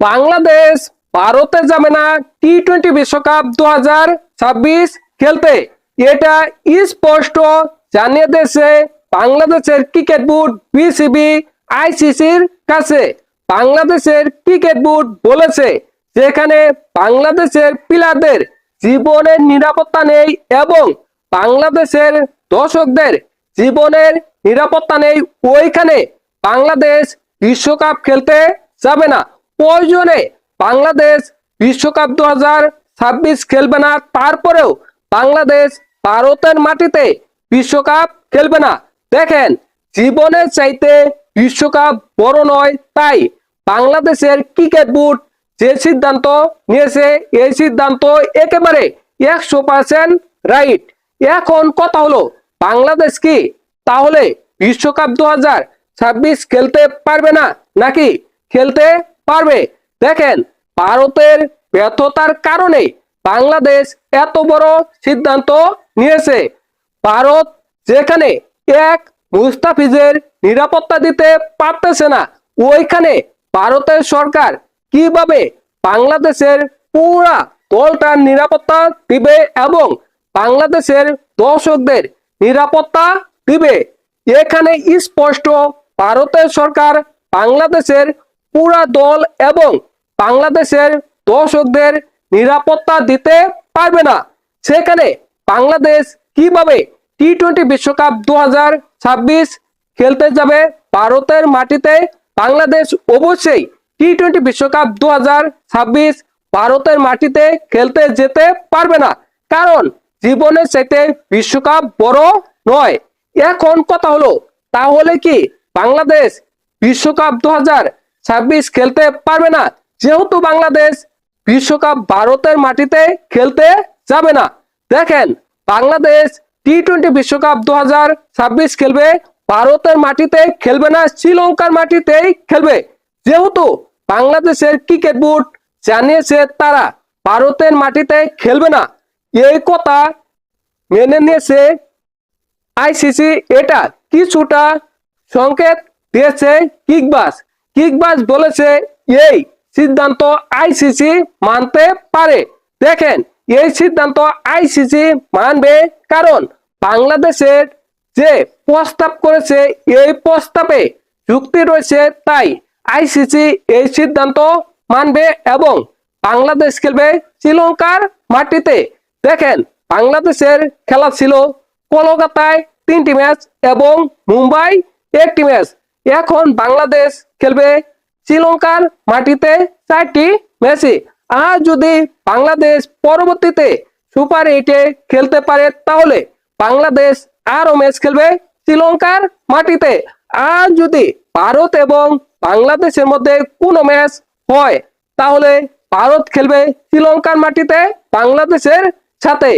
বাংলাদেশ ভারতে যাবে না টি টোয়েন্টি বিশ্বকাপ দু হাজার ছাব্বিশ খেলতে। এটা স্পষ্ট জানিয়ে দিয়েছে বাংলাদেশের ক্রিকেট বোর্ড বিসিবি আইসিসির কাছে। বাংলাদেশের ক্রিকেট বোর্ড বলেছে, যেখানে বাংলাদেশের প্লেয়ারদের জীবনের নিরাপত্তা নেই এবং বাংলাদেশের দর্শকদের জীবনের নিরাপত্তা নেই, ওইখানে বাংলাদেশ বিশ্বকাপ খেলতে যাবে না। প্রয়োজনে বাংলাদেশ বিশ্বকাপ দু ছাব্বিশ খেলবে না, তারপরেও বাংলাদেশ ভারতের মাটিতে বিশ্বকাপ খেলবে না। দেখেন, জীবনের চাইতে বিশ্বকাপ বড় নয়, তাই বাংলাদেশের ক্রিকেট বোর্ড যে সিদ্ধান্ত নিয়েছে, এই সিদ্ধান্ত একেবারে একশো পার্সেন্ট রাইট। এখন কথা হলো, বাংলাদেশ কি তাহলে বিশ্বকাপ দু হাজার ছাব্বিশ খেলতে পারবে না, নাকি খেলতে পারবে। দেখেন, ভারতের ব্যর্থতার কারণে বাংলাদেশ এত বড় সিদ্ধান্ত নিয়েছে। ভারত যেখানে এক মুস্তাফিজের নিরাপত্তা দিতে পারতেছে না, ওইখানে ভারতের সরকার কীভাবে বাংলাদেশের পুরা দলটার নিরাপত্তা দিবে এবং বাংলাদেশের দর্শকদের নিরাপত্তা দিবে? এখানে স্পষ্ট, ভারতের সরকার বাংলাদেশের পুরা দল এবং বাংলাদেশের দর্শকদের নিরাপত্তা দিতে পারবে না। সেখানে বাংলাদেশ কীভাবে টি টোয়েন্টি বিশ্বকাপ দু হাজার ছাব্বিশ খেলতে যাবে ভারতের মাটিতে? বাংলাদেশ অবশ্যই টি টোয়েন্টি বিশ্বকাপ দু হাজার ছাব্বিশ ভারতের মাটিতে খেলতে যেতে পারবে না। কারণ জীবনের চাইতে বিশ্বকাপ বড় নয়। এখন কথা হলো, তাহলে কি বাংলাদেশ বিশ্বকাপ দু খেলতে পারবে না। যেহেতু বাংলাদেশ বিশ্বকাপ ভারতের মাটিতে খেলতে যাবে না। দেখেন, বাংলাদেশ টি টোয়েন্টি বিশ্বকাপ দু হাজার ছাব্বিশ খেলবে, ভারতের মাটিতে খেলবে না, শ্রীলঙ্কার মাটিতেই খেলবে। যেহেতু বাংলাদেশের ক্রিকেট বোর্ড জানিয়েছে তারা ভারতের মাটিতে খেলবে না। এই কথা মেনে নিয়েছে আইসিসি এটা কিছুটা সংকেত দিয়েছে কিকবাস কিকবাস বলেছে, এই সিদ্ধান্ত আইসিসি মানতে পারে। দেখেন, এই সিদ্ধান্ত আইসিসি মানবে কারণ বাংলাদেশের যে প্রস্তাব করেছে, এই প্রস্তাবে যুক্তি রয়েছে, তাই আইসিসি এই সিদ্ধান্ত মানবে এবং বাংলাদেশ খেলবে শ্রীলঙ্কার মাটিতে। দেখেন, বাংলাদেশের খেলা ছিল কলকাতায় তিনটি ম্যাচ এবং মুম্বাই একটি ম্যাচ। এখন বাংলাদেশ খেলবে শ্রীলঙ্কার মাটিতে চারটি ম্যাচে আর যদি বাংলাদেশ পরবর্তীতে সুপার এইটে খেলতে পারে, তাহলে বাংলাদেশ আরও ম্যাচ খেলবে শ্রীলঙ্কার মাটিতে। আর যদি ভারত এবং বাংলাদেশের মধ্যে কোনো ম্যাচ হয়, তাহলে ভারত খেলবে শ্রীলঙ্কার মাটিতে বাংলাদেশের সাথে।